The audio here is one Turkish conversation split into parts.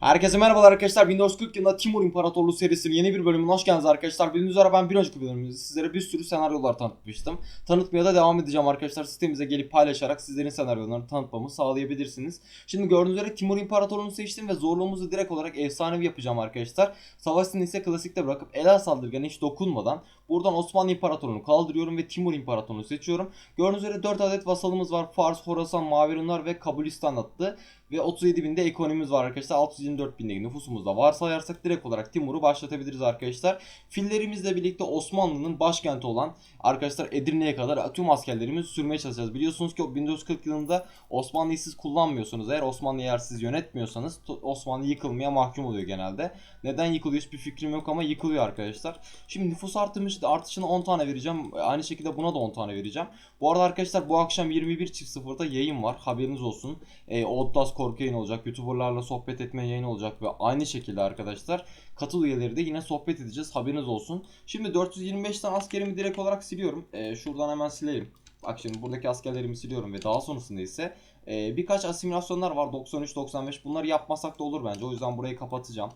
Herkese merhabalar arkadaşlar. 1940 yılında Timur İmparatorluğu serisinin yeni bir bölümüne hoş geldiniz arkadaşlar. Bildiğiniz üzere ben bir önceki bölümümüzde sizlere bir sürü senaryolar tanıtmıştım. Tanıtmaya da devam edeceğim arkadaşlar. Sitemize gelip paylaşarak sizlerin senaryolarını tanıtmamı sağlayabilirsiniz. Şimdi gördüğünüz üzere Timur İmparatorluğu'nu seçtim ve zorluğumuzu direkt olarak efsanevi yapacağım arkadaşlar. Savaşını ise klasikte bırakıp Ela saldırganı hiç dokunmadan buradan Osmanlı İmparatorluğu'nu kaldırıyorum ve Timur İmparatorluğu'nu seçiyorum. Gördüğünüz üzere 4 adet vasalımız var. Fars, Horasan, Mavirunlar ve Kabulistan attı. Ve 37 binde ekonomimiz var arkadaşlar. 624 bindeki nüfusumuz da varsayarsak direkt olarak Timur'u başlatabiliriz arkadaşlar. Fillerimizle birlikte Osmanlı'nın başkenti olan arkadaşlar Edirne'ye kadar tüm askerlerimizi sürmeye çalışacağız. Biliyorsunuz ki 1940 yılında Osmanlı'yı siz kullanmıyorsanız eğer Osmanlı'yı eğer siz yönetmiyorsanız Osmanlı yıkılmaya mahkum oluyor genelde. Neden yıkılıyor hiçbir fikrim yok ama yıkılıyor arkadaşlar. Şimdi nüfus artımış, artışına 10 tane vereceğim. Aynı şekilde buna da 10 tane vereceğim. Bu arada arkadaşlar bu akşam 21.00'da yayın var. Haberiniz olsun. E, Outlast korku yayını olacak. YouTuber'larla sohbet etme yayını olacak ve aynı şekilde arkadaşlar katıl üyeleri de yine sohbet edeceğiz. Haberiniz olsun. Şimdi 425 tane askerimi direkt olarak siliyorum. E, şuradan hemen silelim. Bak şimdi buradaki askerlerimi siliyorum ve daha sonrasında ise e, birkaç asimilasyonlar var 93-95 bunları yapmasak da olur bence o yüzden burayı kapatacağım.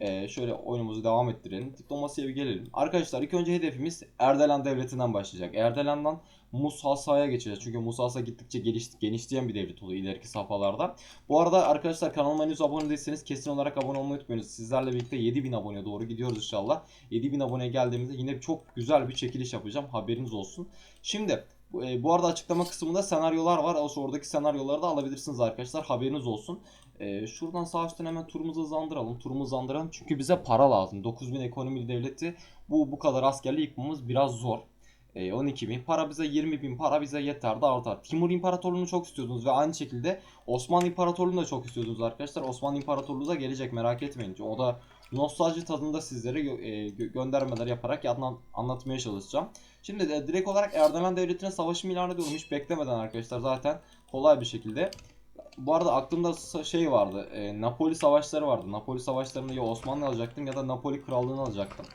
E, şöyle oyunumuzu devam ettirelim. Diplomasiye bir gelelim. Arkadaşlar ilk önce hedefimiz Erdelan Devleti'nden başlayacak. Erdelan'dan Musasa'ya geçeceğiz. Çünkü Musasa gittikçe geliş, genişleyen bir devlet oluyor ileriki safhalarda. Bu arada arkadaşlar kanalıma henüz abone değilseniz kesin olarak abone olmayı unutmayınız. Sizlerle birlikte 7000 aboneye doğru gidiyoruz inşallah. 7000 aboneye geldiğimizde yine çok güzel bir çekiliş yapacağım. Haberiniz olsun. Şimdi bu, e, arada açıklama kısmında senaryolar var. Oradaki senaryoları da alabilirsiniz arkadaşlar. Haberiniz olsun. E, şuradan sağ üstten hemen turumuzu hızlandıralım. Turumuzu hızlandıralım çünkü bize para lazım. 9000 ekonomili devleti bu bu kadar askerle yıkmamız biraz zor. E, 12 bin. Para bize 20 bin. Para bize yeter de artar. Timur İmparatorluğu'nu çok istiyordunuz ve aynı şekilde Osmanlı İmparatorluğu'nu da çok istiyordunuz arkadaşlar. Osmanlı İmparatorluğu da gelecek merak etmeyin. O da nostalji tadında sizlere gö- e, gö- göndermeler yaparak anlat- anlatmaya çalışacağım. Şimdi de direkt olarak Erdemen Devleti'ne savaşımı ilan ediyorum. Hiç beklemeden arkadaşlar zaten kolay bir şekilde. Bu arada aklımda şey vardı. e, Napoli savaşları vardı. Napoli savaşlarında ya Osmanlı alacaktım ya da Napoli krallığını alacaktım.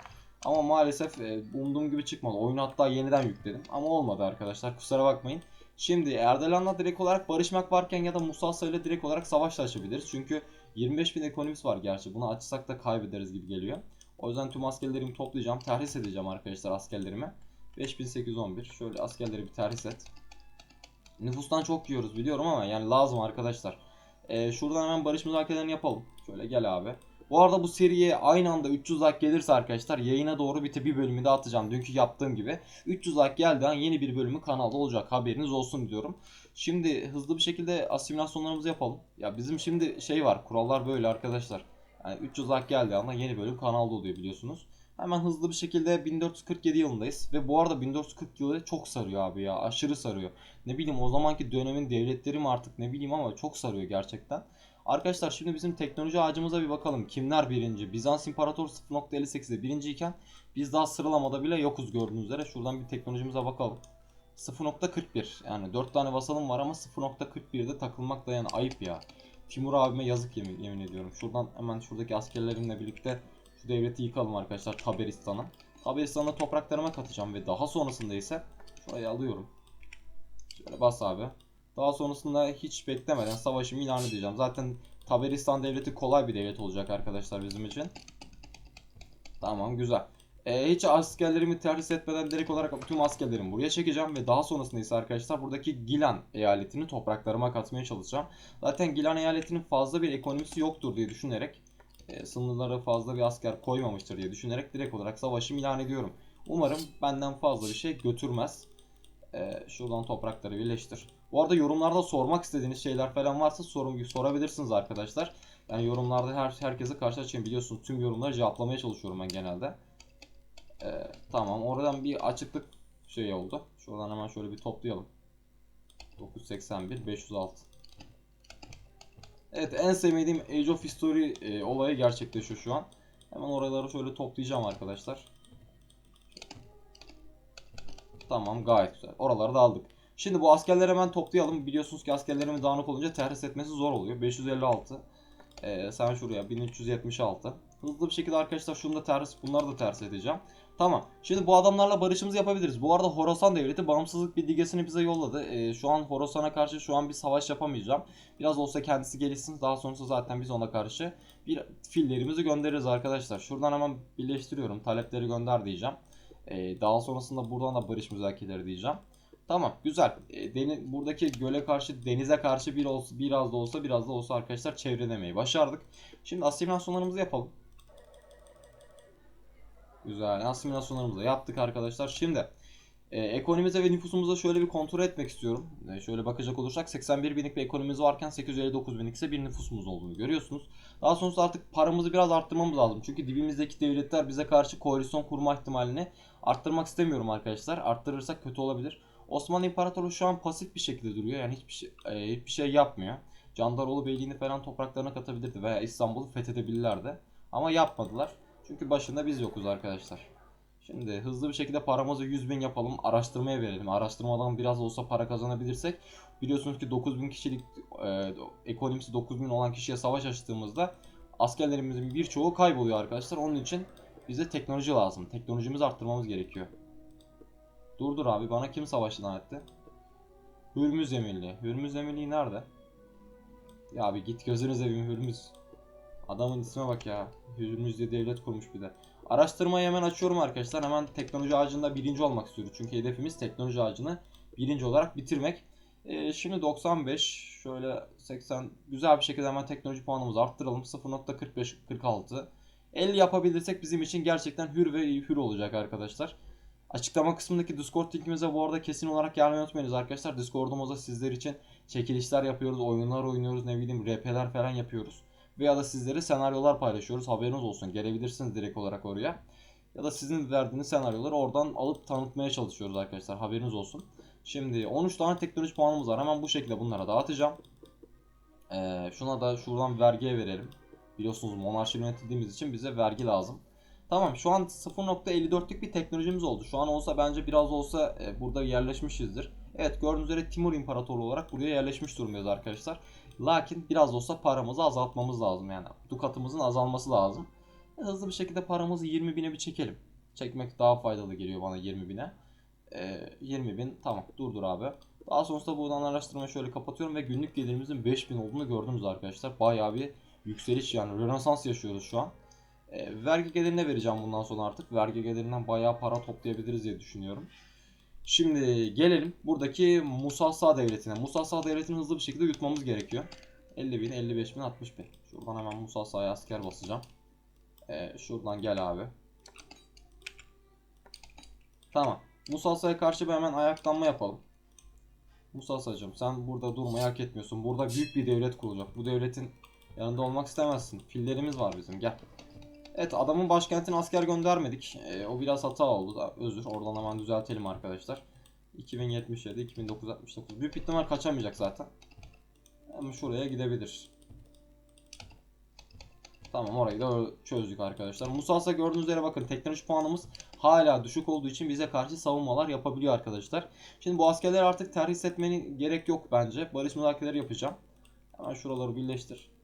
Ama maalesef e, umduğum gibi çıkmadı. Oyunu hatta yeniden yükledim. Ama olmadı arkadaşlar. Kusura bakmayın. Şimdi Erdelan'la direkt olarak barışmak varken ya da Musasa ile direkt olarak savaş da açabiliriz. Çünkü 25 bin ekonomisi var gerçi. Bunu açsak da kaybederiz gibi geliyor. O yüzden tüm askerlerimi toplayacağım. Terhis edeceğim arkadaşlar askerlerime. 5811. Şöyle askerleri bir terhis et. Nüfustan çok yiyoruz biliyorum ama yani lazım arkadaşlar. Ee, şuradan hemen barış müzakerelerini yapalım. Şöyle gel abi. Bu arada bu seriye aynı anda 300 like gelirse arkadaşlar yayına doğru bir, bir bölümü de atacağım. Dünkü yaptığım gibi. 300 like geldiği an yeni bir bölümü kanalda olacak. Haberiniz olsun diyorum. Şimdi hızlı bir şekilde asimilasyonlarımızı yapalım. Ya bizim şimdi şey var. Kurallar böyle arkadaşlar. Yani 300 like geldiği anda yeni bölüm kanalda oluyor biliyorsunuz. Hemen hızlı bir şekilde 1447 yılındayız. Ve bu arada 1440 yılı çok sarıyor abi ya. Aşırı sarıyor. Ne bileyim o zamanki dönemin devletleri mi artık ne bileyim ama çok sarıyor gerçekten. Arkadaşlar şimdi bizim teknoloji ağacımıza bir bakalım. Kimler birinci? Bizans İmparatoru 0.58'de birinci iken biz daha sıralamada bile yokuz gördüğünüz üzere. Şuradan bir teknolojimize bakalım. 0.41 yani 4 tane vasalım var ama 0.41'de takılmak da yani ayıp ya. Timur abime yazık yemin, yemin ediyorum. Şuradan hemen şuradaki askerlerimle birlikte devleti yıkalım arkadaşlar Taberistan'a. Taberistan'a topraklarıma katacağım ve daha sonrasında ise şurayı alıyorum. Şöyle bas abi. Daha sonrasında hiç beklemeden savaşımı ilan edeceğim. Zaten Taberistan devleti kolay bir devlet olacak arkadaşlar bizim için. Tamam güzel. Ee, hiç askerlerimi terhis etmeden direkt olarak tüm askerlerimi buraya çekeceğim ve daha sonrasında ise arkadaşlar buradaki Gilan eyaletini topraklarıma katmaya çalışacağım. Zaten Gilan eyaletinin fazla bir ekonomisi yoktur diye düşünerek e, sınırlara fazla bir asker koymamıştır diye düşünerek direkt olarak savaşımı ilan ediyorum. Umarım benden fazla bir şey götürmez. Ee, şuradan toprakları birleştir. Bu arada yorumlarda sormak istediğiniz şeyler falan varsa sorun sorabilirsiniz arkadaşlar. Yani yorumlarda her herkese karşı açayım biliyorsunuz tüm yorumları cevaplamaya çalışıyorum ben genelde. Ee, tamam oradan bir açıklık şey oldu. Şuradan hemen şöyle bir toplayalım. 981 506. Evet en sevmediğim Age of History e, olayı gerçekleşiyor şu an. Hemen oraları şöyle toplayacağım arkadaşlar. Tamam gayet güzel. Oraları da aldık. Şimdi bu askerleri hemen toplayalım. Biliyorsunuz ki askerlerimiz dağınık olunca terhis etmesi zor oluyor. 556. Ee, sen şuraya 1376. Hızlı bir şekilde arkadaşlar şunu da terhis, bunları da terhis edeceğim. Tamam. Şimdi bu adamlarla barışımızı yapabiliriz. Bu arada Horasan Devleti bağımsızlık bildirgesini bize yolladı. Ee, şu an Horasan'a karşı şu an bir savaş yapamayacağım. Biraz olsa kendisi gelişsin. Daha sonrası zaten biz ona karşı bir fillerimizi göndeririz arkadaşlar. Şuradan hemen birleştiriyorum. Talepleri gönder diyeceğim. Ee, daha sonrasında buradan da barış müzakereleri diyeceğim. Tamam güzel. Ee, deni- buradaki göle karşı denize karşı bir olsa, biraz da olsa biraz da olsa arkadaşlar çevrelemeyi başardık. Şimdi asimilasyonlarımızı yapalım. Güzel. Asimilasyonlarımızı yaptık arkadaşlar. Şimdi e, ekonomimize ve nüfusumuza şöyle bir kontrol etmek istiyorum. E, şöyle bakacak olursak 81 binlik bir ekonomimiz varken 859 binlik ise bir nüfusumuz olduğunu görüyorsunuz. Daha sonrasında artık paramızı biraz arttırmamız lazım. Çünkü dibimizdeki devletler bize karşı koalisyon kurma ihtimalini arttırmak istemiyorum arkadaşlar. Arttırırsak kötü olabilir. Osmanlı İmparatorluğu şu an pasif bir şekilde duruyor. Yani hiçbir şey, e, hiçbir şey yapmıyor. Candaroğlu Beyliğini falan topraklarına katabilirdi veya İstanbul'u fethedebilirlerdi. Ama yapmadılar. Çünkü başında biz yokuz arkadaşlar. Şimdi hızlı bir şekilde paramızı 100 bin yapalım. Araştırmaya verelim. Araştırmadan biraz olsa para kazanabilirsek. Biliyorsunuz ki 9 bin kişilik e, ekonomisi 9 bin olan kişiye savaş açtığımızda askerlerimizin birçoğu kayboluyor arkadaşlar. Onun için bize teknoloji lazım. Teknolojimizi arttırmamız gerekiyor. Dur dur abi bana kim savaş ilan etti? Hürmüz Emirliği. Hürmüz Emirliği nerede? Ya abi git gözünü seveyim Hürmüz. Adamın isme bak ya. Hürmüz diye devlet kurmuş bir de. Araştırmayı hemen açıyorum arkadaşlar. Hemen teknoloji ağacında birinci olmak istiyoruz. Çünkü hedefimiz teknoloji ağacını birinci olarak bitirmek. Ee, şimdi 95 şöyle 80 güzel bir şekilde hemen teknoloji puanımızı arttıralım. 0.45 46 50 yapabilirsek bizim için gerçekten hür ve hür olacak arkadaşlar. Açıklama kısmındaki Discord linkimize bu arada kesin olarak gelmeyi unutmayınız arkadaşlar. Discord'umuzda sizler için çekilişler yapıyoruz, oyunlar oynuyoruz, ne bileyim RP'ler falan yapıyoruz. Veya da sizlere senaryolar paylaşıyoruz. Haberiniz olsun. Gelebilirsiniz direkt olarak oraya. Ya da sizin verdiğiniz senaryoları oradan alıp tanıtmaya çalışıyoruz arkadaşlar. Haberiniz olsun. Şimdi 13 tane teknoloji puanımız var. Hemen bu şekilde bunlara dağıtacağım. Ee, şuna da şuradan vergiye verelim. Biliyorsunuz monarşi yönetildiğimiz için bize vergi lazım. Tamam şu an 0.54'lük bir teknolojimiz oldu. Şu an olsa bence biraz olsa e, burada yerleşmişizdir. Evet gördüğünüz üzere Timur İmparatorluğu olarak buraya yerleşmiş durumdayız arkadaşlar. Lakin biraz da olsa paramızı azaltmamız lazım yani. Dukatımızın azalması lazım. E, hızlı bir şekilde paramızı 20 bine bir çekelim. Çekmek daha faydalı geliyor bana 20 bine. E, 20 bin tamam durdur abi. Daha sonrasında buradan araştırmayı şöyle kapatıyorum ve günlük gelirimizin 5000 olduğunu gördünüz arkadaşlar. Bayağı bir yükseliş yani rönesans yaşıyoruz şu an. E, vergi gelirine vereceğim bundan sonra artık. Vergi gelirinden bayağı para toplayabiliriz diye düşünüyorum. Şimdi gelelim buradaki Musasa Devleti'ne. Musasa Devleti'ni hızlı bir şekilde yutmamız gerekiyor. 50 bin, 55 bin, 60 bin. Şuradan hemen Musasa'ya asker basacağım. Ee, şuradan gel abi. Tamam. Musasa'ya karşı bir hemen ayaklanma yapalım. Musasa'cığım sen burada durmayı hak etmiyorsun. Burada büyük bir devlet kurulacak. Bu devletin yanında olmak istemezsin. Fillerimiz var bizim gel. Evet adamın başkentine asker göndermedik. Ee, o biraz hata oldu da özür. Oradan hemen düzeltelim arkadaşlar. 2077, 2969. Büyük ihtimal kaçamayacak zaten. Ama şuraya gidebilir. Tamam orayı da çözdük arkadaşlar. Musasa gördüğünüz üzere bakın teknoloji puanımız hala düşük olduğu için bize karşı savunmalar yapabiliyor arkadaşlar. Şimdi bu askerleri artık terhis etmenin gerek yok bence. Barış müzakereleri yapacağım. Hemen şuraları birleştir.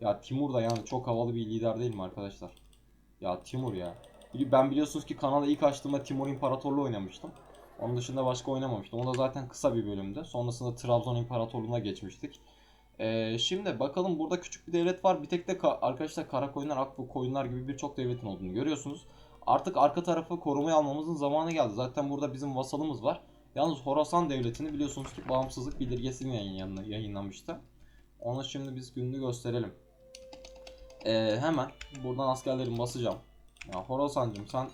Ya Timur da yani çok havalı bir lider değil mi arkadaşlar? Ya Timur ya. Ben biliyorsunuz ki kanala ilk açtığımda Timur İmparatorluğu oynamıştım. Onun dışında başka oynamamıştım. O da zaten kısa bir bölümdü. Sonrasında Trabzon İmparatorluğu'na geçmiştik. Ee, şimdi bakalım burada küçük bir devlet var. Bir tek de ka- arkadaşlar kara koyunlar, ak koyunlar gibi birçok devletin olduğunu görüyorsunuz. Artık arka tarafı korumaya almamızın zamanı geldi. Zaten burada bizim vasalımız var. Yalnız Horasan devletini biliyorsunuz ki bağımsızlık bildirgesini yayın, yayınlamıştı. Onu şimdi biz gününü gösterelim. Ee, hemen buradan askerlerimi basacağım. Ya Horasancım sen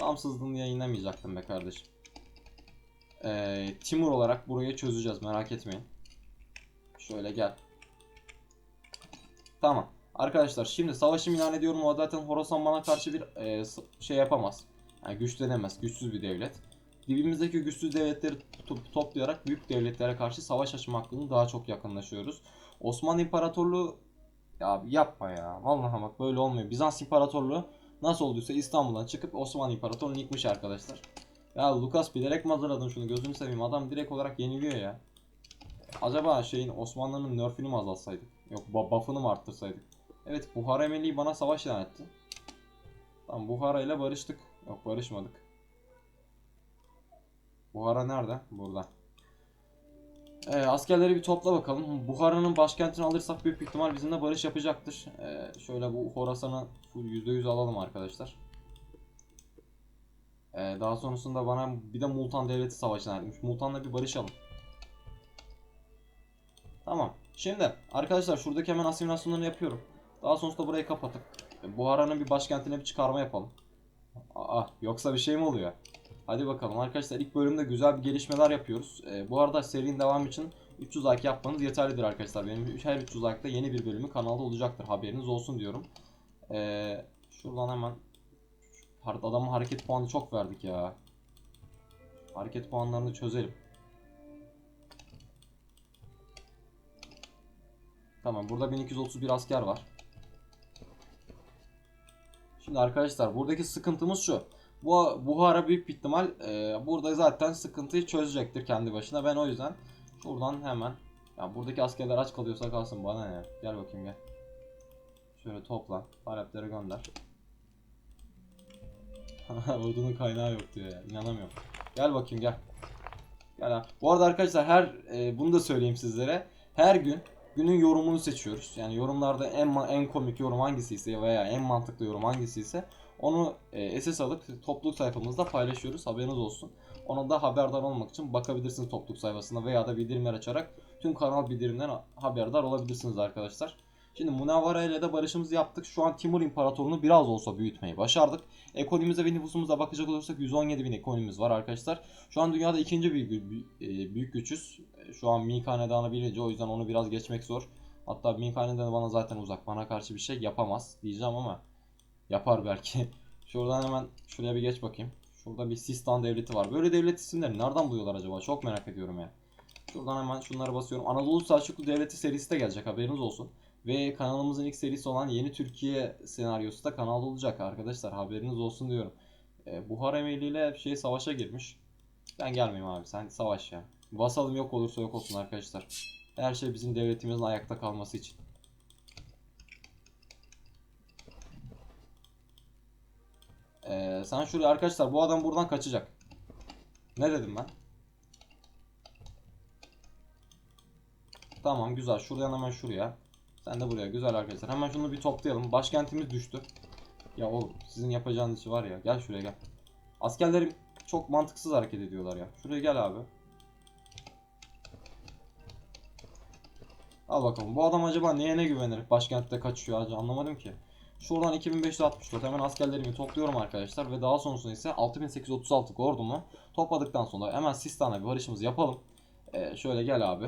bağımsızlığını yayınlamayacaktın be kardeşim. Ee, Timur olarak burayı çözeceğiz merak etmeyin. Şöyle gel. Tamam. Arkadaşlar şimdi savaşımı ilan ediyorum. O zaten Horasan bana karşı bir e, şey yapamaz. Yani güçlenemez. Güçsüz bir devlet. Dibimizdeki güçsüz devletleri to- toplayarak büyük devletlere karşı savaş açma hakkını daha çok yakınlaşıyoruz. Osmanlı İmparatorluğu ya abi yapma ya. Vallahi bak böyle olmuyor. Bizans İmparatorluğu nasıl olduysa İstanbul'dan çıkıp Osmanlı İmparatorluğu'nu yıkmış arkadaşlar. Ya Lucas bilerek mi hazırladın şunu gözünü seveyim adam direkt olarak yeniliyor ya. Acaba şeyin Osmanlı'nın nerfini mi azaltsaydık? Yok bu- buff'ını mı arttırsaydık? Evet Buhara Emelik'i bana savaş ilan etti. Tamam Buhara ile barıştık. Yok barışmadık. Buhara nerede? Burada. Ee, askerleri bir topla bakalım. Buhara'nın başkentini alırsak büyük ihtimal bizimle barış yapacaktır. Ee, şöyle bu Horasan'ı full %100 alalım arkadaşlar. Ee, daha sonrasında bana bir de Multan Devleti Savaşı'na etmiş. Multan'la bir barışalım. Tamam. Şimdi arkadaşlar şuradaki hemen asimilasyonlarını yapıyorum. Daha sonrasında burayı kapatıp e, Buhara'nın bir başkentine bir çıkarma yapalım. Aa yoksa bir şey mi oluyor? Hadi bakalım arkadaşlar ilk bölümde güzel bir gelişmeler yapıyoruz. Ee, bu arada serinin devamı için 300 like yapmanız yeterlidir arkadaşlar. Benim her 300 like'da yeni bir bölümü kanalda olacaktır. Haberiniz olsun diyorum. Ee, şuradan hemen adamın hareket puanı çok verdik ya. Hareket puanlarını çözelim. Tamam burada 1231 asker var. Şimdi arkadaşlar buradaki sıkıntımız şu. Bu Buhara büyük bir ihtimal e, burada zaten sıkıntıyı çözecektir kendi başına. Ben o yüzden şuradan hemen ya buradaki askerler aç kalıyorsa kalsın bana ne. Gel bakayım gel. Şöyle topla. Talepleri gönder. Ordunun kaynağı yok diyor ya. İnanamıyorum. Gel bakayım gel. Gel ha. Bu arada arkadaşlar her e, bunu da söyleyeyim sizlere. Her gün günün yorumunu seçiyoruz. Yani yorumlarda en en komik yorum hangisi ise veya en mantıklı yorum hangisi ise onu e, SS alıp topluluk sayfamızda paylaşıyoruz. Haberiniz olsun. Ona da haberdar olmak için bakabilirsiniz topluluk sayfasına veya da bildirimler açarak tüm kanal bildirimden haberdar olabilirsiniz arkadaşlar. Şimdi Munavvara ile de barışımızı yaptık. Şu an Timur İmparatorluğunu biraz olsa büyütmeyi başardık. Ekonomimize ve nüfusumuza bakacak olursak 117 bin ekonomimiz var arkadaşlar. Şu an dünyada ikinci büyük, e, büyük güçüz. E, Şu an Ming Hanedanı bilince o yüzden onu biraz geçmek zor. Hatta Ming Hanedanı bana zaten uzak. Bana karşı bir şey yapamaz diyeceğim ama yapar belki. Şuradan hemen şuraya bir geç bakayım. Şurada bir Sistan devleti var. Böyle devlet isimleri nereden buluyorlar acaba? Çok merak ediyorum ya. Şuradan hemen şunları basıyorum. Anadolu Selçuklu Devleti serisi de gelecek haberiniz olsun. Ve kanalımızın ilk serisi olan Yeni Türkiye senaryosu da kanalda olacak arkadaşlar. Haberiniz olsun diyorum. E, Buhar emeliyle şey savaşa girmiş. Ben gelmeyeyim abi sen savaş ya. Vasalım yok olursa yok olsun arkadaşlar. Her şey bizim devletimizin ayakta kalması için. Ee, sen şuraya arkadaşlar bu adam buradan kaçacak. Ne dedim ben? Tamam güzel. Şuradan hemen şuraya. Sen de buraya. Güzel arkadaşlar. Hemen şunu bir toplayalım. Başkentimiz düştü. Ya oğlum sizin yapacağınız işi var ya. Gel şuraya gel. Askerlerim çok mantıksız hareket ediyorlar ya. Şuraya gel abi. Al bakalım. Bu adam acaba neye ne güvenir? Başkentte kaçıyor acaba anlamadım ki. Şuradan 2564 hemen askerlerimi topluyorum arkadaşlar ve daha sonrasında ise 6836 ordumu topladıktan sonra hemen Sistan'a bir barışımızı yapalım. Ee, şöyle gel abi.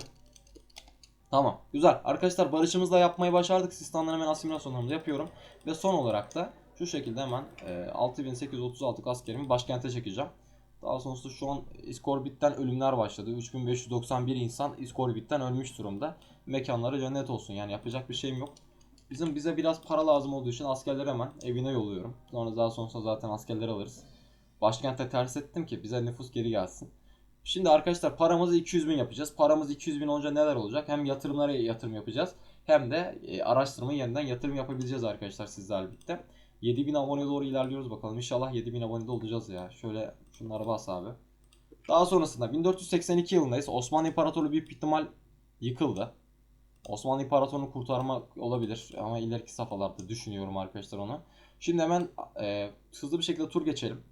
Tamam güzel arkadaşlar barışımızı da yapmayı başardık. Sistan'dan hemen asimilasyonlarımı yapıyorum. Ve son olarak da şu şekilde hemen e, 6836 askerimi başkente çekeceğim. Daha sonrasında şu an İskorbit'ten ölümler başladı. 3591 insan İskorbit'ten ölmüş durumda. Mekanları cennet olsun yani yapacak bir şeyim yok. Bizim bize biraz para lazım olduğu için askerleri hemen evine yolluyorum. Sonra daha sonrasında zaten askerleri alırız. Başkente ters ettim ki bize nüfus geri gelsin. Şimdi arkadaşlar paramızı 200 bin yapacağız. Paramız 200 bin olunca neler olacak? Hem yatırımlara yatırım yapacağız. Hem de e, araştırma yeniden yatırım yapabileceğiz arkadaşlar sizlerle birlikte. 7000 aboneye doğru ilerliyoruz bakalım. İnşallah 7000 abonede olacağız ya. Şöyle şunlara bas abi. Daha sonrasında 1482 yılındayız. Osmanlı İmparatorluğu büyük ihtimal yıkıldı. Osmanlı İmparatorluğu'nu kurtarmak olabilir ama ileriki safhalarda düşünüyorum arkadaşlar onu. Şimdi hemen e, hızlı bir şekilde tur geçelim.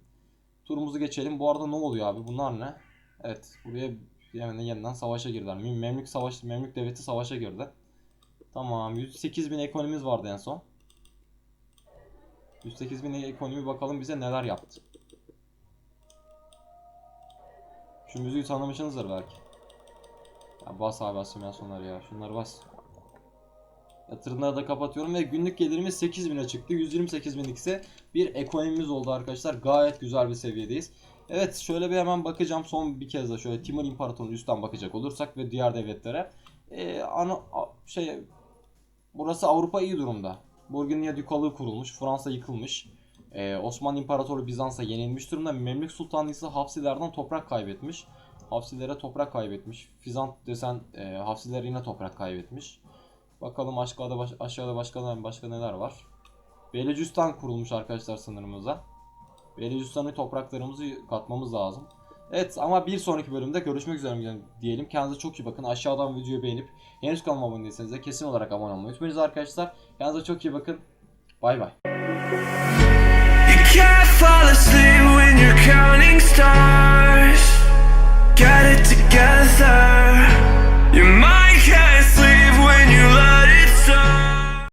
Turumuzu geçelim. Bu arada ne oluyor abi? Bunlar ne? Evet, buraya yeniden, yeniden savaşa girdiler. Mem- Memlük savaş, Memlük devleti savaşa girdi. Tamam, 108 bin ekonomimiz vardı en son. 108 bin ekonomi bakalım bize neler yaptı. Şu müziği tanımışsınızdır belki. Ya bas abi asimilasyonları ya. Şunları bas. Yatırımları da kapatıyorum ve günlük gelirimiz 8000'e çıktı. 128 binlik ise bir ekonomimiz oldu arkadaşlar. Gayet güzel bir seviyedeyiz. Evet şöyle bir hemen bakacağım son bir kez de şöyle Timur İmparatorluğu'nun üstten bakacak olursak ve diğer devletlere. Ee, ana, a- şey burası Avrupa iyi durumda. Burgundiya Dükalığı kurulmuş. Fransa yıkılmış. Ee, Osmanlı İmparatorluğu Bizans'a yenilmiş durumda. Memlük Sultanlığı ise Hafsilerden toprak kaybetmiş. Hafsilere toprak kaybetmiş. Fizant desen e, Hafsiler yine toprak kaybetmiş. Bakalım aşağıda, baş, aşağıda başka, başka neler var. Belecüstan kurulmuş arkadaşlar sınırımıza. Belecüstan'ı topraklarımızı katmamız lazım. Evet ama bir sonraki bölümde görüşmek üzere diyelim. Kendinize çok iyi bakın. Aşağıdan videoyu beğenip henüz kanalıma abone değilseniz de kesin olarak abone olmayı unutmayınız arkadaşlar. Kendinize çok iyi bakın. Bay bay. You can't fall asleep when you're counting stars get it together. You might can't sleep when you love